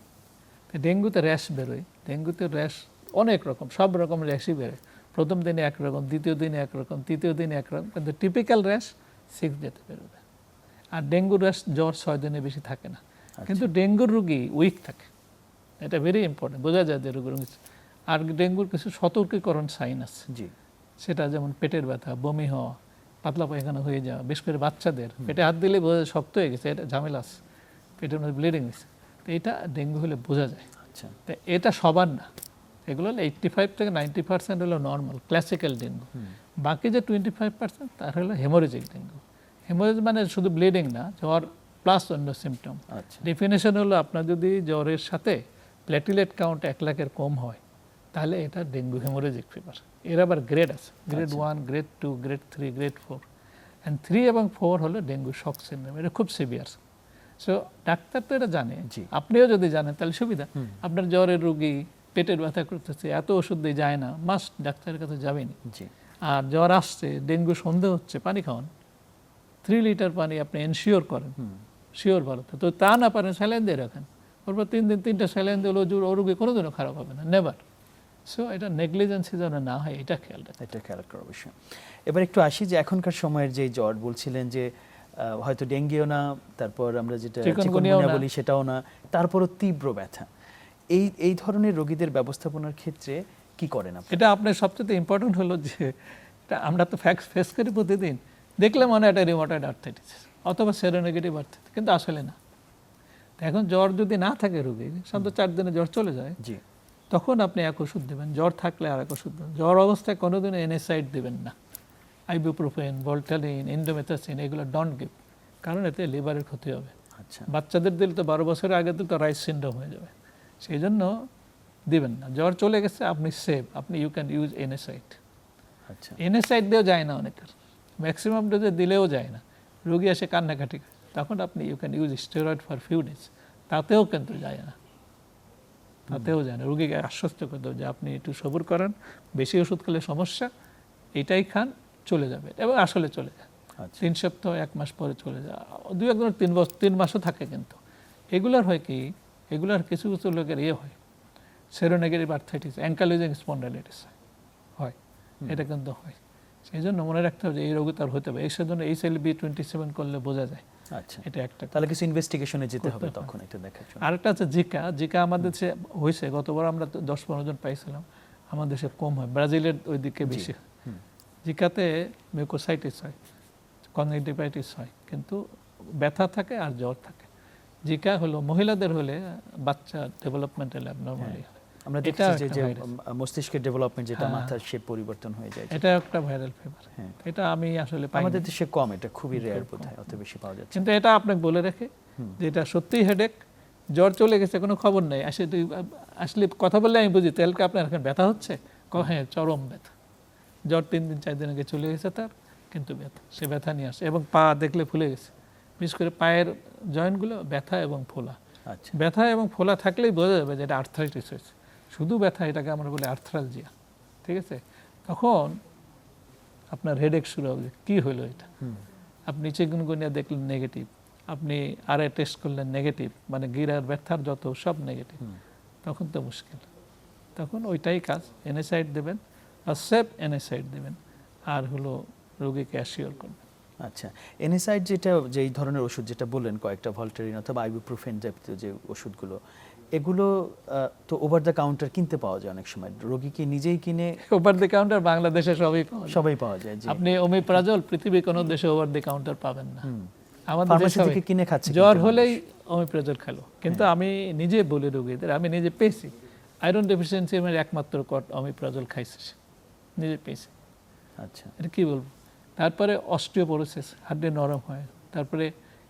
Speaker 2: ডেঙ্গুতে র্যাশ বেরোয়। ডেঙ্গুতে র্যাশ অনেক রকম সব রকম র্যাশই বেরোয়। প্রথম দিনে একরকম দ্বিতীয় দিনে একরকম তৃতীয় দিনে একরকম কিন্তু টিপিক্যাল র্যাশ সিক্স ডেতে বেরোবে। আর ডেঙ্গু র্যাশ জ্বর ছয় দিনে বেশি থাকে না। কিন্তু ডেঙ্গুর রুগী উইক থাকে। এটা ভেরি ইম্পর্টেন্ট বোঝা যায় যে রোগের আর ডেঙ্গুর কিছু সতর্কীকরণ সাইন আছে
Speaker 1: জি।
Speaker 2: সেটা যেমন পেটের ব্যথা বমি হওয়া পাতলা পায়খানা হয়ে যাওয়া বিশেষ করে বাচ্চাদের। পেটে হাত দিলে বোঝা যায় শক্ত হয়ে গেছে এটা ঝামেলা আছে। পেটের মধ্যে ব্লিডিং হয়েছে। তো এটা ডেঙ্গু হলে বোঝা যায়।
Speaker 1: আচ্ছা।
Speaker 2: তা এটা সবার না। এগুলো হলো এইট্টি ফাইভ থেকে নাইনটি পার্সেন্ট হলো নর্মাল ক্লাসিক্যাল ডেঙ্গু। বাকি যে টোয়েন্টি ফাইভ পার্সেন্ট তার হলো হেমোরেজিক ডেঙ্গু। হেমোরেজ মানে শুধু ব্লিডিং না জ্বর প্লাস অন্য সিমটম
Speaker 1: আচ্ছা।
Speaker 2: ডেফিনেশন হলো আপনার যদি জ্বরের সাথে প্ল্যাটিলেট কাউন্ট এক লাখের কম হয় তাহলে এটা ডেঙ্গু হেমোরেজিক ফিভার এর আবার গ্রেড আছে। Grade one grade two grade three grade four and three এবং ফোর হলো ডেঙ্গু শক সিন্ড্রোম এটা খুব সিভিয়ার সো ডাক্তার তো এটা জানে।
Speaker 1: জি।
Speaker 2: আপনিও যদি জানেন তাহলে সুবিধা। আপনার জ্বরের রুগী পেটের ব্যথা করতেছে এত ওষুধ দিয়ে যায় না মাস্ট ডাক্তারের কাছে যাবেনি
Speaker 1: জি।
Speaker 2: আর জ্বর আসছে ডেঙ্গু সন্দেহ হচ্ছে পানি খাওয়ান। থ্রি লিটার পানি আপনি এনশিওর করেন। শিওর ভালো। তো তা না পারেন স্যালাইন দিয়ে রাখেন। ওরপর তিন দিন তিনটা স্যালাইন দিলে ও রোগী কোনোদিনও খারাপ হবে না। নেভার সো এটা নেগলিজেন্সি যেন না হয় এটা খেয়াল রাখেন
Speaker 1: এটা খেয়াল করার বিষয় এবার একটু আসি যে এখনকার সময়ের যে জ্বর বলছিলেন যে হয়তো ডেঙ্গিও না তারপর আমরা যেটা চিকুনগুনিয়া। বলি সেটাও না তারপরও তীব্র ব্যথা। এই এই ধরনের রোগীদের ব্যবস্থাপনার ক্ষেত্রে কি করেন আপনি?
Speaker 2: এটা আপনার সবচেয়ে ইম্পর্টেন্ট হলো যে আমরা তো ফ্যাক্স ফেস করি প্রতিদিন দেখলে মনে হয় এটা রিমোটয়েড আর্থাইটিস অথবা সেরোনেগেটিভ আর্থাইটিস কিন্তু আসলে না। এখন জ্বর যদি না থাকে রোগী সাধারণত চার দিনে জ্বর চলে যায়
Speaker 1: জি।
Speaker 2: তখন আপনি এক ওষুধ দেবেন জ্বর থাকলে আর এক ওষুধ দেবেন। জ্বর অবস্থায় কোনোদিনও এনএসাইড দেবেন না। আইবুপ্রোফেন ভল্টালিন এন্ডোমেথাসিন এগুলো ডন্ট গিভ কারণ এতে লিভারের ক্ষতি হবে।
Speaker 1: আচ্ছা।
Speaker 2: বাচ্চাদের দিলে তো বারো বছরের আগে দিলে তো রাইস সিন্ড্রোম হয়ে যাবে। সেই জন্য দিবেন না। জ্বর চলে গেছে আপনি সেভ আপনি ইউ ক্যান ইউজ এনএসাইড
Speaker 1: আচ্ছা।
Speaker 2: এনএসাইড দিয়েও যায় না অনেকের। ম্যাক্সিমাম ডোজে দিলেও যায় না। রোগী এসে কান্নাকাটি তখন আপনি you can use steroid for few days তাতেও কিন্তু যায় না। তাতেও যায় না। রোগীকে আশ্বস্ত করতে যে আপনি একটু সবুর করেন বেশি ওষুধ খেলে সমস্যা এটাই খান চলে যাবে। এবং আসলে চলে যায়।
Speaker 1: আচ্ছা।
Speaker 2: তিন সপ্তাহ এক মাস পরে চলে যায়। দুই একজনের তিন বছর তিন মাসও থাকে কিন্তু। এগুলার হয় কি? এগুলার কিছু কিছু লোকের ইয়ে হয়। সেরোনেগেটিভ আর্থাইটিস অ্যাঙ্কালোজিং স্পন্ডালাইটিস হয়। এটা কিন্তু হয়। সেই জন্য মনে রাখতে হবে যে এই রোগী তার হতে হবে। এই সেজন্য এই সেল বি টোয়েন্টি সেভেন করলে বোঝা যায়
Speaker 1: আচ্ছা।
Speaker 2: এটা একটা।
Speaker 1: তাহলে কিছু ইনভেস্টিগেশনে যেতে হবে তখন এটা দেখার জন্য।
Speaker 2: আরেকটা আছে জিকা জিকা আমাদের সে হয়েছে। গতবার আমরা দশ পনেরো জন পাইছিলাম। আমাদের দেশে কম হয়। ব্রাজিলের ওইদিকে বেশি জিকাতে মিউকোসাইটিস হয় কনজেক্টিভাইটিস হয়। কিন্তু ব্যথা থাকে আর জ্বর থাকে। জিকা হলো মহিলাদের হলে বাচ্চা ডেভেলপমেন্টাল অ্যাবনর্মালি হয়।
Speaker 1: আমরা দেখছি যে যে মস্তিষ্কের ডেভেলপমেন্ট যেটা
Speaker 2: হ্যাঁ।
Speaker 1: মাথার শেপ পরিবর্তন হয়ে যায়।
Speaker 2: এটা একটা ভাইরাল ফিভার
Speaker 1: হ্যাঁ।
Speaker 2: এটা আমি আসলে পাই
Speaker 1: আমাদের দেশে কম এটা খুবই রেয়ার বোধহয় অত বেশি পাওয়া যাচ্ছে
Speaker 2: কিন্তু এটা আপনাকে বলে রেখে যে এটা সত্যিই হেডেক জ্বর চলে গেছে কোনো খবর নেই। আসলে আসলে কথা বললে আমি বুঝি তেলকে আপনার এখন ব্যথা হচ্ছে? হ্যাঁ চরম ব্যথা। জ্বর তিন দিন চার দিন আগে চলে গেছে তার কিন্তু ব্যথা সে ব্যথা নিয়ে আসে। এবং পা দেখলে ফুলে গেছে। বিশেষ করে পায়ের জয়েন্টগুলো ব্যথা এবং ফোলা।
Speaker 1: আচ্ছা।
Speaker 2: ব্যথা এবং ফোলা থাকলেই বোঝা যাবে যে এটা আর্থ্রাইটিস হয়েছে। শুধু ব্যথা এটাকে আমরা বলি আর্থ্রালজিয়া ঠিক আছে? তখন আপনার হেডেক শুরু হবে কি হলো এটা? আপনি চিকুনগুনিয়া দেখলেন নেগেটিভ আপনি আর টেস্ট করলেন নেগেটিভ মানে গিরার ব্যথার যত সব নেগেটিভ তখন তো মুশকিল। তখন ওইটাই কাজ এনএসাইড দেবেন আর সেফ এনএসাইড দেবেন আর হলো রোগীকে অ্যাসিওর করবেন।
Speaker 1: আচ্ছা এনএসআইড যেটা যেই ধরনের ওষুধ যেটা বললেন কয়েকটা ভলটেরিন অথবা আইবুপ্রোফেন জাতীয় যে ওষুধগুলো এগুলো তো ওভার দ্য কাউন্টার কিনতে পাওয়া যায় অনেক সময়। রোগীকে নিজেই কিনে?
Speaker 2: ওভার দি কাউন্টার বাংলাদেশে সবই
Speaker 1: সবাই পাওয়া যায়
Speaker 2: আপনি ওমিপ্রাজল পৃথিবীর কোনো দেশে ওভার দি কাউন্টার পাবেন না। আমাদের দেশে
Speaker 1: থেকে কিনে খাচ্ছে
Speaker 2: জ্বর হলেই ওমিপ্রাজল খেলো। কিন্তু আমি নিজে বলি রোগীদের আমি নিজে পেয়েছি। আয়রন ডেফিসিয়েন্সি আমার একমাত্র কট অমিপ্রাজল খাইছে। নিজে পেয়েছি।
Speaker 1: আচ্ছা।
Speaker 2: এটা কি বলব? তারপরে অস্টিওপোরোসিস হাড্ডি নরম হয়। তারপরে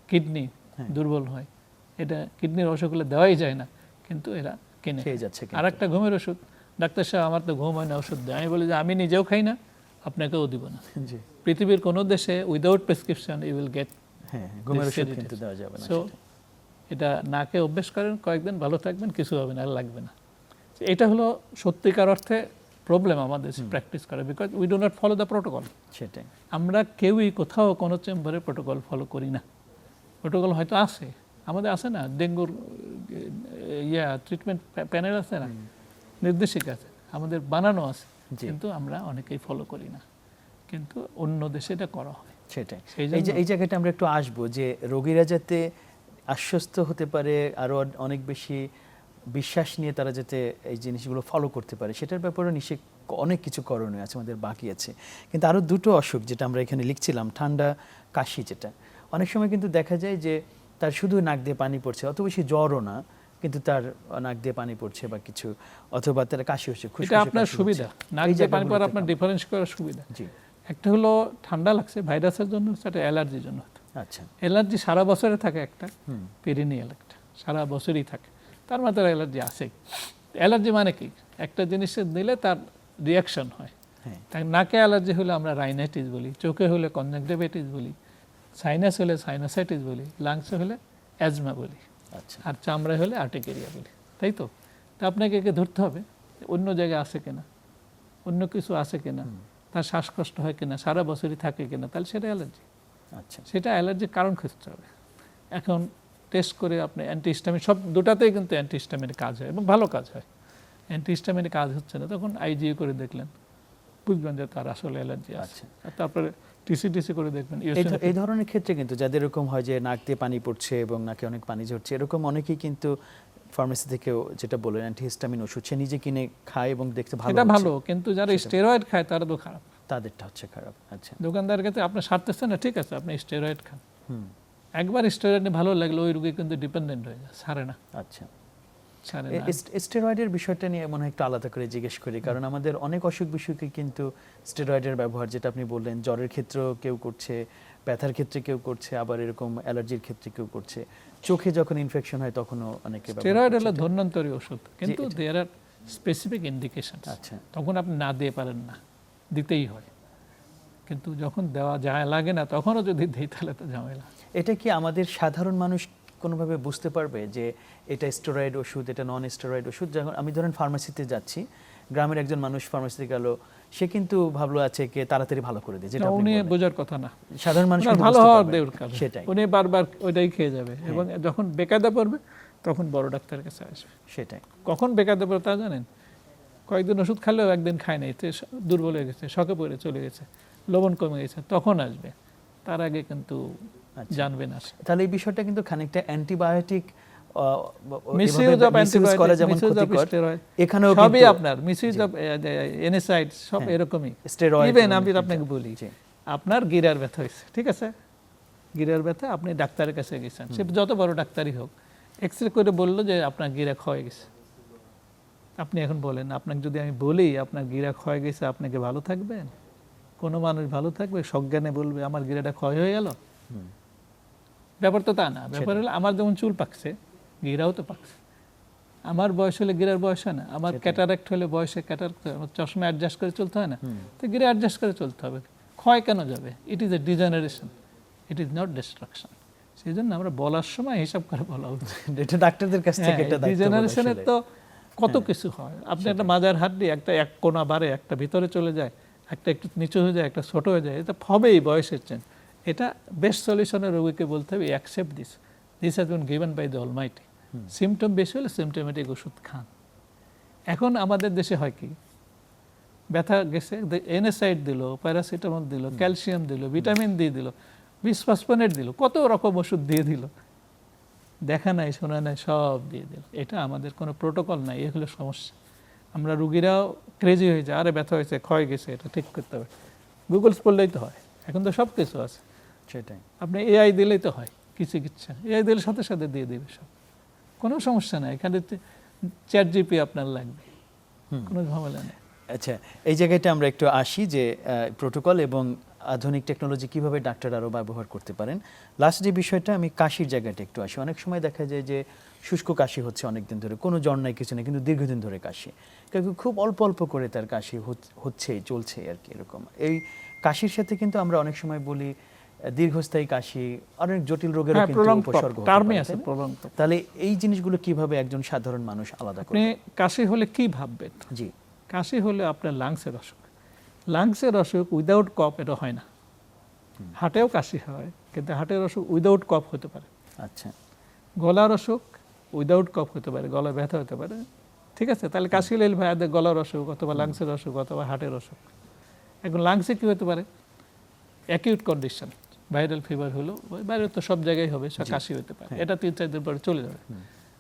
Speaker 2: কিডনি
Speaker 1: হ্যাঁ।
Speaker 2: দুর্বল হয়। এটা কিডনির অসুখগুলো দেওয়াই যায় না। কিন্তু এরা কিনে।
Speaker 1: খেয়ে যাচ্ছে
Speaker 2: আর একটা ঘুমের ওষুধ। ডাক্তার সাহেব আমার তো ঘুম হয় না ওষুধ দেয়। আমি বলি যে আমি নিজেও খাই না আপনাকেও দিব না। [LAUGHS]
Speaker 1: জি।
Speaker 2: পৃথিবীর কোনো দেশে without prescription you will get
Speaker 1: হ্যাঁ ঘুমের ওষুধ কিন্তু দেওয়া যাবে না
Speaker 2: সো এটা নাকে অভ্যেস করেন কয়েকদিন ভালো থাকবেন কিছু হবে না আর লাগবে না। এটা হলো সত্যিকার অর্থে প্রবলেম আমাদের প্র্যাকটিস করে because we do not follow the protocol
Speaker 1: সেটাই।
Speaker 2: আমরা কেউই কোথাও কোনো চেম্বারে প্রোটোকল ফলো করি না। প্রোটোকল হয়তো আছে আমাদের আছে না ডেঙ্গুর ইয়া ট্রিটমেন্ট প্যানেল আছে না নির্দেশিকা আছে আমাদের বানানো আছে কিন্তু আমরা অনেকেই ফলো করি না কিন্তু অন্য দেশে এটা করা হয়।
Speaker 1: সেটাই। এই যে এই জায়গাটা আমরা একটু আসব যে রোগীরা যাতে আশ্বস্ত হতে পারে আরও অনেক বেশি বিশ্বাস নিয়ে তারা যাতে এই জিনিসগুলো ফলো করতে পারে সেটার ব্যাপারে নিশ্চয়ই অনেক কিছু করণীয় আছে আমাদের বাকি আছে। কিন্তু আরও দুটো অসুখ যেটা আমরা এখানে লিখছিলাম ঠান্ডা কাশি যেটা অনেক সময় কিন্তু দেখা যায় যে তার শুধু নাক দিয়ে পানি পড়ছে অত বেশি জ্বরও না কিন্তু তার নাক দিয়ে পানি পড়ছে বা কিছু অথবা তার কাশি হচ্ছে
Speaker 2: এটা আপনার সুবিধা। নাক দিয়ে পানি পড়া আপনার ডিফারেন্স করার সুবিধা।
Speaker 1: জি।
Speaker 2: একটা হলো ঠান্ডা লাগছে ভাইরাসের জন্য একটা অ্যালার্জির জন্য।
Speaker 1: আচ্ছা।
Speaker 2: অ্যালার্জি সারা বছরে থাকে একটা
Speaker 1: হুম।
Speaker 2: পেরিনিয়াল একটা সারা বছরই থাকে। তার মাথায় অ্যালার্জি আছে অ্যালার্জি মানে কি? একটা জিনিসের দিলে তার রিয়াকশন হয়।
Speaker 1: হ্যাঁ।
Speaker 2: তাই নাকে অ্যালার্জি হলে আমরা রাইনাইটিস বলি চোখে হলে কনজাংটিভাইটিস বলি সাইনাস হলে সাইনাসাইটিস বলি লাংসে হলে অ্যাজমা বলি
Speaker 1: আচ্ছা।
Speaker 2: আর চামড়ায় হলে আর্টিকেরিয়া বলি তাই তো? তা আপনাকে একে ধরতে হবে অন্য জায়গায় আছে কিনা অন্য কিছু আছে কিনা তার শ্বাসকষ্ট হয় কিনা সারা বছরই থাকে কিনা তাহলে সেটা অ্যালার্জি
Speaker 1: আচ্ছা।
Speaker 2: সেটা অ্যালার্জির কারণ খুঁজতে হবে। এখন টেস্ট করে আপনি অ্যান্টিহিস্টামিন সব দুটাতেই কিন্তু অ্যান্টিহিস্টামিনের কাজ হয় এবং ভালো কাজ হয়। অ্যান্টিহিস্টামিনের কাজ হচ্ছে না তখন আইজিও করে দেখলেন। বুঝবেন যে তার আসলে অ্যালার্জি আছে।
Speaker 1: আচ্ছা।
Speaker 2: তারপরে টিসিটিসি করে দেখবেন
Speaker 1: এই ধরনের ক্ষেত্রে কিন্তু যাদের এরকম হয় যে নাক দিয়ে পানি পড়ছে এবং নাকে অনেক পানি ঝরছে এরকম অনেকেই কিন্তু ফার্মেসি থেকেও যেটা বললেন অ্যান্টিহিস্টামিন ওষুধ সে নিজে কিনে খায় এবং দেখতে ভালো
Speaker 2: এটা ভালো কিন্তু যারা স্টেরয়েড খায় তারা তো খারাপ।
Speaker 1: তাদেরটা হচ্ছে খারাপ আচ্ছা।
Speaker 2: দোকানদারের কাছে আপনি সারতেছেন না ঠিক আছে আপনি স্টেরয়েড খান।
Speaker 1: হুম।
Speaker 2: একবার স্টেরয়েড ভালো লাগল ওই রোগী কিন্তু ডিপেন্ডেন্ট হয়ে যায় সারে না।
Speaker 1: আচ্ছা। স্টেরয়েডের বিষয়টা নিয়ে মনে হয় একটু আলাদা করে জিজ্ঞেস করি। কারণ আমাদের অনেক অসুখ বিসুখে কিন্তু স্টেরয়েডের ব্যবহার যেটা আপনি বললেন জ্বরের ক্ষেত্রেও কেউ করছে ব্যথার ক্ষেত্রে কেউ করছে আবার এরকম অ্যালার্জির ক্ষেত্রে কেউ করছে। চোখে যখন ইনফেকশন হয় তখনও অনেকে
Speaker 2: স্টেরয়েড হলো। ধন্যন্তরী ওষুধ। কিন্তু দেয়ার আর স্পেসিফিক ইন্ডিকেশন
Speaker 1: আচ্ছা।
Speaker 2: তখন আপনি না দিয়ে পারেন না। দিতেই হয়। কিন্তু যখন দেওয়া যায় লাগে না তখনও যদি দিই তাহলে তো ঝামেলা।
Speaker 1: এটা কি আমাদের সাধারণ মানুষ কোনোভাবে বুঝতে পারবে যে এটা স্টেরয়েড ওষুধ এটা নন স্টেরয়েড ওষুধ যখন আমি ধরেন ফার্মেসিতে যাচ্ছি গ্রামের একজন মানুষ ফার্মেসিতে গেল সে কিন্তু ভাবলো আছে কে তাড়াতাড়ি ভালো করে দেয় যেটা
Speaker 2: উনি বোঝার কথা না।
Speaker 1: সাধারণ মানুষ
Speaker 2: ভালো হওয়ার কারণ
Speaker 1: সেটাই।
Speaker 2: উনি বারবার ওইটাই খেয়ে যাবে এবং যখন বেকায়দা পড়বে তখন বড় ডাক্তারের কাছে আসবে।
Speaker 1: সেটাই।
Speaker 2: কখন বেকায়দা পড়বে তা জানেন? কয়েকদিন ওষুধ খেলেও একদিন খায় নাই তে দুর্বল হয়ে গেছে শখে পড়ে চলে গেছে লবণ কমে গেছে তখন আসবে। তার আগে কিন্তু
Speaker 1: আচ্ছা।
Speaker 2: জানবে না
Speaker 1: তাহলে এই বিষয়টা কিন্তু খানিকটা অ্যান্টিবায়োটিক
Speaker 2: মিসইউজ অফ
Speaker 1: করা যেমন ক্ষতিকর এখানেও
Speaker 2: সবই আপনার মিসইউজ অফ এনএসআইড সব
Speaker 1: হ্যাঁ,
Speaker 2: এরকমই।
Speaker 1: Steroid
Speaker 2: ইভেন আমি আপনাকে বলি আপনার গিরার ব্যথা হয়েছে ঠিক আছে? গিরার ব্যথা আপনি ডাক্তারের কাছে গেছেন। সে যত বড় ডাক্তারই হোক এক্স রে করে বলল যে আপনার গিরা ক্ষয় গেছে। আপনি এখন বলেন আপনাকে যদি আমি বলি আপনার গিরা ক্ষয় গেছে আপনি কি ভালো থাকবেন? কোনো মানুষ ভালো থাকবে? সজ্ঞানে বলবে আমার গিরাটা ক্ষয় হয়ে গেল? ব্যাপার তো তা না। ব্যাপার হলো আমার যেমন চুল পাকছে গিরাও তো পাকছে। আমার বয়স হলে গিরার বয়স হয় না। আমার ক্যাটারাক্ট হলে বয়সে ক্যাটারাক্ট আমার চশমা অ্যাডজাস্ট করে চলতে হয় না। তো গিরা অ্যাডজাস্ট করে চলতে হবে। ক্ষয় কেন যাবে? It is a degeneration it is not destruction সেই জন্য আমরা বলার সময় হিসাব করে বলা উচিত। [LAUGHS]
Speaker 1: এটা ডাক্তারদের কাছ থেকে দায়িত্ব
Speaker 2: ডিজেনারেশনের তো কত কিছু হয়। আপনি একটা মাজার হাড্ডি একটা এক কোনা বাড়ে একটা ভিতরে চলে যায় একটা একটু নিচু হয়ে যায় একটা ছোট হয়ে যায় এটা হবেই বয়সের চেন এটা বেস্ট সলিউশনের রোগীকে বলতে হবে accept this this has been given by the all almighty symptom বেশি হলে সিমটোমেটিক ওষুধ খান। এখন আমাদের দেশে হয় কি? ব্যথা গেছে এনএসাইড দিল প্যারাসিটামল দিল ক্যালসিয়াম দিল ভিটামিন ডি দিল বিসফসফোনেট দিল কত রকম ওষুধ দিয়ে দিল। দেখা নাই শোনা নাই সব দিয়ে দিল। এটা আমাদের কোনো প্রোটোকল নাই এ হলো সমস্যা। আমরা রুগীরাও ক্রেজি হয়ে যায় আরে ব্যথা হয়েছে ক্ষয় গেছে এটা ঠিক করতে হবে। গুগলস পড়লেই তো হয়। এখন তো সব কিছু আছে।
Speaker 1: সেটাই।
Speaker 2: আপনি এআই দিলেই তো হয় কি চিকিৎসা এআই দিলে সাথে সাথে দিয়ে দিবে সব। কোনো সমস্যা নাই এখানে চ্যাট জিপি আপনার লাগবে। কোনো ঝামেলা নেই।
Speaker 1: আচ্ছা এই জায়গাটা আমরা একটু আসি যে প্রোটোকল এবং আধুনিক টেকনোলজি কীভাবে ডাক্তার আরও ব্যবহার করতে পারেন। লাস্ট যে বিষয়টা আমি কাশির জায়গাটা একটু আসি। অনেক সময় দেখা যায় যে শুষ্ক কাশি হচ্ছে অনেক দিন ধরে। কোনো জ্বর নাই কিছু নেই কিন্তু দীর্ঘদিন ধরে কাশি। কিন্তু খুব অল্প অল্প করে তার কাশি হচ্ছে চলছে আর কি এরকম। এই কাশির সাথে কিন্তু আমরা অনেক সময় বলি দীর্ঘস্থায়ী কাশি অনেক জটিল রোগের
Speaker 2: হ্যাঁ
Speaker 1: উপসর্গ
Speaker 2: টার্মে আছে
Speaker 1: তাহলে এই জিনিসগুলো কীভাবে একজন সাধারণ মানুষ আলাদা
Speaker 2: আপনি
Speaker 1: করে
Speaker 2: কাশি হলে কি ভাববেন?
Speaker 1: জি।
Speaker 2: কাশি হলে আপনার লাংসের অসুখ। লাংসের অসুখ উইদাউট কপ এটা হয় না। হাটেও কাশি হয় কিন্তু হাটের অসুখ উইদাউট কপ হতে পারে।
Speaker 1: আচ্ছা।
Speaker 2: গলার অসুখ উইদাউট কফ হতে পারে গলা ব্যথা হতে পারে। ঠিক আছে তাহলে কাশি হলে ভাই আদের গলার অসুখ অথবা লাংসের অসুখ অথবা হার্টের অসুখ। এখন লাংসে কি হতে পারে? অ্যাকিউট কন্ডিশন ভাইরাল ফিভার হলো বাইরে তো সব জায়গায় হবে সব কাশি হতে পারে। এটা তিন চার দিন পরে চলে যাবে।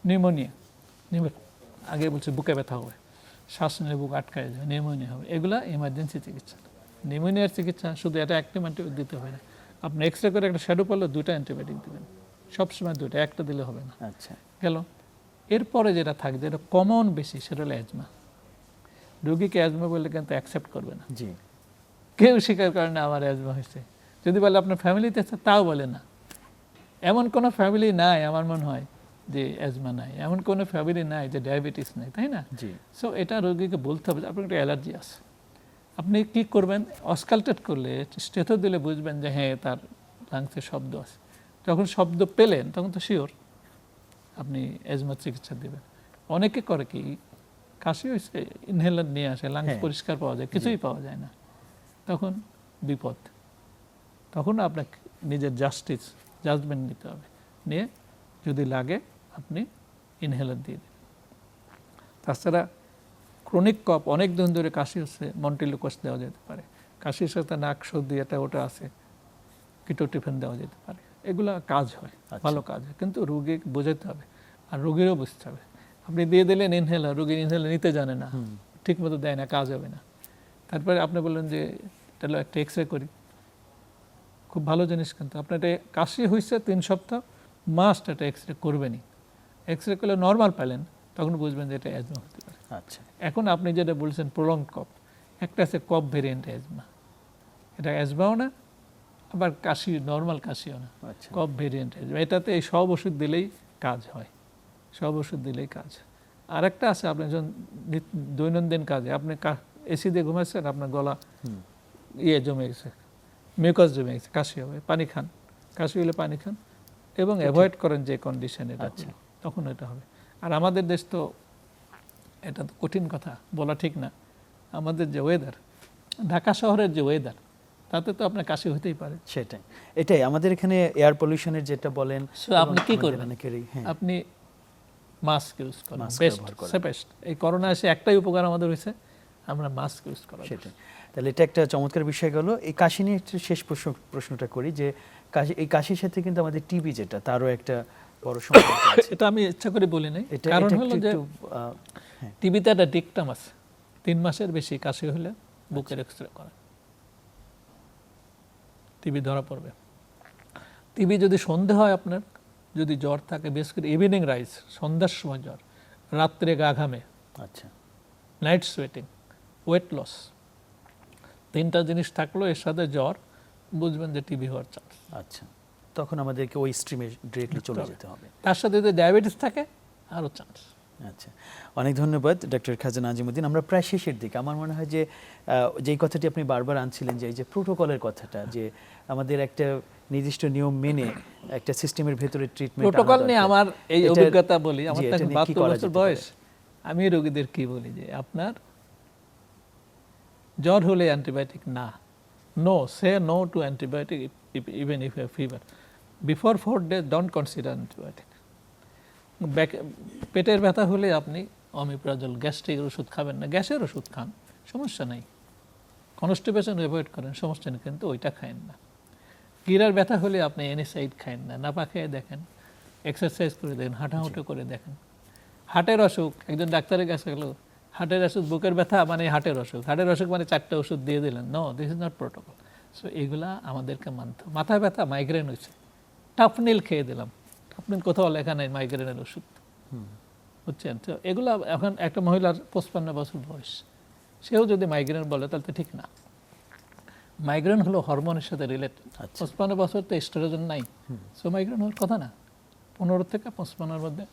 Speaker 2: নিউমোনিয়া আগে বলছে বুকে ব্যথা হবে। শ্বাস নিলে বুক আটকায় যায় নিউমোনিয়া হবে। এগুলা ইমার্জেন্সি চিকিৎসা। নিউমোনিয়ার চিকিৎসা শুধু এটা একটা অ্যান্টিবায়োটিক দিতে হয় না। আপনি এক্স রে করে একটা শ্যাডো পড়লে দুইটা অ্যান্টিবায়োটিক দেবেন। সবসময় দুইটা একটা দিলে হবে না।
Speaker 1: আচ্ছা।
Speaker 2: গেল। এরপরে যেটা থাকবে যেটা কমন বেশি সেটা হলো অ্যাজমা রোগীকে অ্যাজমা বললে কিন্তু অ্যাকসেপ্ট করবে না।
Speaker 1: জি।
Speaker 2: কেউ স্বীকার করে না আমার অ্যাজমা হয়েছে। যদি বলে আপনার ফ্যামিলিতে আছে তাও বলে না। এমন কোনো ফ্যামিলি নাই আমার মনে হয় যে অ্যাজমা নাই। এমন কোনো ফ্যামিলি নাই যে ডায়াবেটিস নাই তাই না?
Speaker 1: জি।
Speaker 2: সো এটা রোগীকে বলতে হবে যে আপনার একটা অ্যালার্জি আছে। আপনি কি করবেন? অসকালটেট করলে স্টেথো দিলে বুঝবেন যে হ্যাঁ তার লাংসে শব্দ আছে। যখন শব্দ পেলেন তখন তো শিওর আপনি অ্যাজমার চিকিৎসা দেবেন। অনেকে করে কি কাশি হয়েছে ইনহেলার নিয়ে আসে লাংস
Speaker 1: হ্যাঁ।
Speaker 2: পরিষ্কার পাওয়া যায় কিছুই পাওয়া যায় না। তখন বিপদ। তখন আপনাকে নিজের জাস্টিস জাজমেন্ট নিতে হবে। নিয়ে যদি লাগে আপনি ইনহেলার দিয়ে দিন। তাছাড়া ক্রনিক কপ অনেক দিন ধরে কাশি হচ্ছে মন্টিলোকস দেওয়া যেতে পারে। কাশির সাথে নাক সর্দি এটা ওটা আছে কিটোটিফেন দেওয়া যেতে পারে। এগুলা কাজ হয় ভালো কাজ হয়। কিন্তু রুগী বোঝাতে হবে আর রোগীরও বুঝতে হবে। আপনি দিয়ে দিলেন ইনহেলার রোগীর ইনহেলার নিতে জানে না। ঠিক মতো দেয় না কাজ হবে না। তারপরে আপনি বললেন যে তাহলে একটা এক্স রে করি। খুব ভালো জিনিস কিন্তু। আপনার এটা কাশি হয়েছে তিন সপ্তাহ মাস্ট এটা এক্স রে করবেনই। এক্স রে করলে নর্মাল পেলেন তখন বুঝবেন যে এটা অ্যাজমা হতে পারে।
Speaker 1: আচ্ছা।
Speaker 2: এখন আপনি যেটা বলছেন প্রলং কপ একটা আছে কপ ভেরিয়েন্ট অ্যাজমা এটা অ্যাজমাও না আবার কাশি নর্মাল কাশিও না।
Speaker 1: আচ্ছা।
Speaker 2: কপ ভেরিয়েন্ট অ্যাজমা এটাতে এই সব ওষুধ দিলেই কাজ হয়। সব ওষুধ দিলেই কাজ। আর একটা আছে আপনি যখন দৈনন্দিন কাজে আপনি এসি দিয়ে ঘুমাচ্ছেন আপনার গলা ইয়ে জমে গেছে। মিউকাস জমে গেছে কাশি হবে পানি খান। কাশি হলে পানি খান এবং অ্যাভয়েড করেন যে কন্ডিশন
Speaker 1: আচ্ছা।
Speaker 2: তখন এটা হবে। আর আমাদের দেশ তো এটা তো কঠিন কথা বলা ঠিক না। আমাদের যে ওয়েদার ঢাকা শহরের যে ওয়েদার তাতে তো আপনার কাশি হতেই পারে।
Speaker 1: সেটাই। এটাই আমাদের এখানে এয়ার পলিউশনের যেটা বলেন
Speaker 2: আপনি কি করবেন?
Speaker 1: হ্যাঁ।
Speaker 2: আপনি মাস্ক ইউজ করেন বেস্ট। সেপেস্ট এই করোনা এসে একটাই উপকার আমাদের হয়েছে আমরা মাস্ক ইউজ করা
Speaker 1: সেটাই। তাহলে এটা একটা চমৎকার বিষয় গেল। এই কাশি নিয়ে একটু শেষ প্রশ্ন প্রশ্নটা করি যে কাশি এই কাশির সাথে কিন্তু আমাদের টিবি যেটা তারও একটা বড় সম্পর্ক আছে। [COUGHS]
Speaker 2: এটা আমি ইচ্ছা করে বলি নাই। কারণ হলো যে
Speaker 1: আহ, হ্যাঁ।
Speaker 2: একটা ডিকটাম আছে। তিন মাসের বেশি কাশি হলে বুকের
Speaker 1: আচ্ছা।
Speaker 2: এক্স রে করা টিবি ধরা পড়বে। টিবি যদি সন্ধে হয় আপনার যদি জ্বর থাকে বেশ করে ইভিনিং রাইজ সন্ধ্যার সময় জ্বর রাত্রে গা ঘামে
Speaker 1: আচ্ছা।
Speaker 2: নাইট সোয়েটিং ওয়েট লস তিনটা জিনিস থাকল এর সাথে জ্বর বুঝবেন যে টিবি হওয়ার চান্স
Speaker 1: আচ্ছা তখন আমাদেরকে ওই স্ট্রিমে ডিরেক্টলি চলে যেতে হবে।
Speaker 2: তার সাথে যদি ডায়াবেটিস থাকে আরও চান্স
Speaker 1: আচ্ছা অনেক ধন্যবাদ ডক্টর খাজান আজিমুদ্দিন আমরা প্রায় শেষের দিকে আমার মনে হয় যে যেই কথাটি আপনি বারবার আনছিলেন যে এই যে প্রোটোকলের কথাটা যে আমাদের একটা নির্দিষ্ট নিয়ম মেনে একটা সিস্টেমের ভেতরে ট্রিটমেন্ট
Speaker 2: প্রোটোকল নিয়ে আমার এই অভিজ্ঞতা বলি আমার বছর বয়স। আমি রোগীদের কি বলি যে আপনার জ্বর হলে অ্যান্টিবায়োটিক না। No say no to antibiotic even if a fever before four days don't consider antibiotic back পেটের ব্যথা হলে আপনি অমিপ্রাজল গ্যাস্ট্রিকের ওষুধ খাবেন না। গ্যাসের ওষুধ খান সমস্যা নেই। কনস্টিপেশন অ্যাভয়েড করেন সমস্যা নেই কিন্তু ওইটা খায়েন না। গিরার ব্যথা হলে আপনি এনিসাইড খায়েন না। নাপা খেয়ে দেখেন এক্সারসাইজ করে দেখেন হাঁটাহুটো করে দেখেন। হার্টের অসুখ একজন ডাক্তারের কাছে গেল হার্টের অসুখ বুকের ব্যথা মানে হার্টের অসুখ হার্টের অসুখ মানে চারটে ওষুধ দিয়ে দিলেন। No this is not protocol so এগুলা আমাদেরকে মানতে। মাথা ব্যথা মাইগ্রেন হয়েছে। টাফনিল খেয়ে দিলাম। টাফনিল কোথাও লেখা নেই মাইগ্রেনের ওষুধ। বুঝছেন? তো এগুলা এখন একটা মহিলার পঁচপান্ন বছর বয়স। সেও যদি মাইগ্রেন বলে তাহলে তো ঠিক না। মাইগ্রেন হলো হরমোনের সাথে রিলেটেড
Speaker 1: আচ্ছা।
Speaker 2: পঁচপান্ন বছর তো স্টেরোজেন নাই। সো মাইগ্রেন হওয়ার কথা না। পনেরো থেকে পঁচপান্নর মধ্যে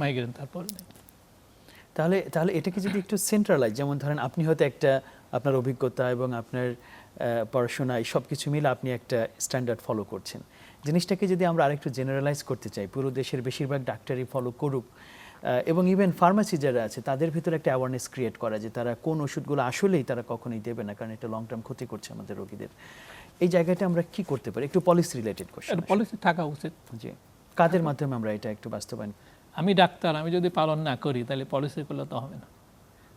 Speaker 2: মাইগ্রেন তারপর নেই।
Speaker 1: তাহলে তাহলে এটাকে যদি একটু সেন্ট্রালাইজ যেমন ধরেন আপনি হয়তো একটা আপনার অভিজ্ঞতা এবং আপনার পড়াশোনা এই সব কিছু মিলে আপনি একটা স্ট্যান্ডার্ড ফলো করছেন। জিনিসটাকে যদি আমরা আরেকটু জেনারেলাইজ করতে চাই পুরো দেশের বেশিরভাগ ডাক্তারই ফলো করুক এবং ইভেন ফার্মাসি যারা আছে তাদের ভিতরে একটা অ্যাওয়ারনেস ক্রিয়েট করা যে তারা কোন ওষুধগুলো আসলেই তারা কখনোই দেবে না কারণ এটা লং টার্ম ক্ষতি করছে আমাদের রোগীদের। এই জায়গাটা আমরা কি করতে পারি? একটু পলিসি রিলেটেড কোশ্চেন
Speaker 2: পলিসি থাকা উচিত।
Speaker 1: জি। কাদের মাধ্যমে আমরা এটা একটু বাস্তবায়ন
Speaker 2: আমি ডাক্তার আমি যদি পালন না করি তাহলে পলিসি করলে তো হবে না।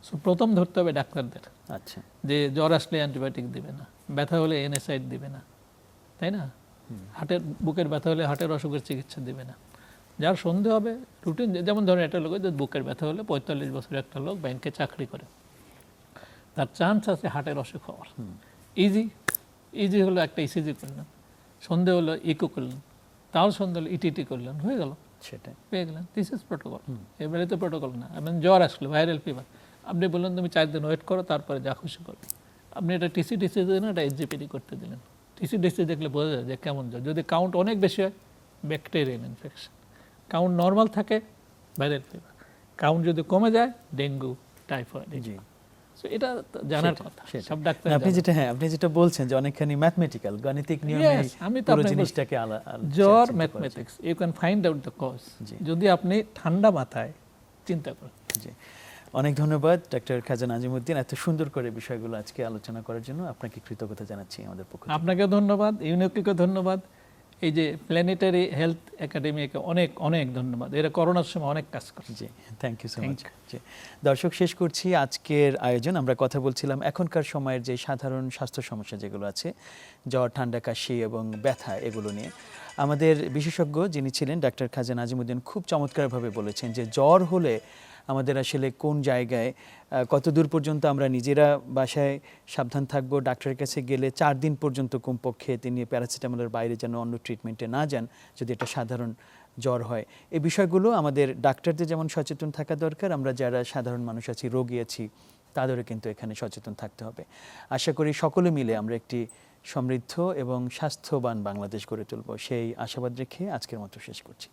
Speaker 2: সো প্রথম ধরতে হবে ডাক্তারদের।
Speaker 1: আচ্ছা।
Speaker 2: যে জ্বর আসলে অ্যান্টিবায়োটিক দিবে না ব্যথা হলে এনএসাইড দিবে না তাই না? হার্টের বুকের ব্যথা হলে হার্টের অসুখের চিকিৎসা দিবে না। যার সন্দেহ হবে রুটিন যেমন ধরেন একটা লোক যে বুকের ব্যথা হলে পঁয়তাল্লিশ বছরের একটা লোক ব্যাংকে চাকরি করে। তার চান্স আছে হার্টের অসুখ হওয়ার। ইজি ইজি হলো একটা ইসিজি করলেন। সন্দেহ হলো ইকো করলেন। তাও সন্দেহ হলো ইটিটি করলেন। হয়ে গেল।
Speaker 1: সেটাই।
Speaker 2: পেয়ে গেলেন দিস ইজ প্রোটোকল এবারে তো প্রোটোকল না। আমি জ্বর আসলো ভাইরাল ফিভার আপনি বললেন তুমি চার দিন ওয়েট করো তারপরে যা খুশি করো। আপনি এটা টিসি ডিসি দিলেন এটা এইচজিপিডি করতে দিলেন। টিসি ডিসি দেখলে বোঝা যায় যে কেমন জ্বর। যদি কাউন্ট অনেক বেশি হয় ব্যাকটেরিয়াল ইনফেকশন কাউন্ট নর্মাল থাকে ভাইরাল ফিভার কাউন্ট যদি কমে যায় ডেঙ্গু টাইফয়েড
Speaker 1: জি।
Speaker 2: এটা জানার কথা। সব ডাক্তার
Speaker 1: আপনি যেটা হ্যাঁ আপনি যেটা বলছেন যে অনেকখানি ম্যাথমেটিক্যাল গাণিতিক নিয়মে
Speaker 2: আমি তো
Speaker 1: জিনিসটাকে
Speaker 2: জ্বর। Mathematics you can find out the cause যদি আপনি ঠান্ডা মাথায় চিন্তা করেন।
Speaker 1: জি। অনেক ধন্যবাদ ডক্টর খাজান আজিমুদ্দিন এত সুন্দর করে বিষয়গুলো আজকে আলোচনা করার জন্য। আপনাকে কৃতজ্ঞতা জানাচ্ছি আমাদের পক্ষ।
Speaker 2: আপনাকে ধন্যবাদ ইউনেস্কোকে ধন্যবাদ। এই যে প্ল্যানেটারি হেলথ একাডেমিকে অনেক অনেক ধন্যবাদ। এরা করোনার সময় অনেক কাজ করে।
Speaker 1: জি থ্যাংক ইউ সো মাচ জি দর্শক শেষ করছি আজকের আয়োজন। আমরা কথা বলছিলাম এখনকার সময়ের যে সাধারণ স্বাস্থ্য সমস্যা যেগুলো আছে জ্বর ঠান্ডা কাশি এবং ব্যথা এগুলো নিয়ে। আমাদের বিশেষজ্ঞ যিনি ছিলেন ডাক্তার খাজান আজিমুদ্দিন খুব চমৎকারভাবে বলেছেন যে জ্বর হলে আমাদের আসলে কোন জায়গায় কত দূর পর্যন্ত আমরা নিজেরা বাসায় সাবধান থাকব, ডাক্তারের কাছে গেলে চার দিন পর্যন্ত কমপক্ষে তিনি প্যারাসিটামলের বাইরে যেন অন্য ট্রিটমেন্টে না যান, যদি এটা সাধারণ জ্বর হয়। এই বিষয়গুলো আমাদের ডাক্তারদের যেমন সচেতন থাকা দরকার, আমরা যারা সাধারণ মানুষ আছি, রোগী আছি, তাদেরও কিন্তু এখানে সচেতন থাকতে হবে। আশা করি সকলে মিলে আমরা একটি সমৃদ্ধ এবং স্বাস্থ্যবান বাংলাদেশ গড়ে তুলব। সেই আশাবাদ রেখে আজকের মতো শেষ করছি।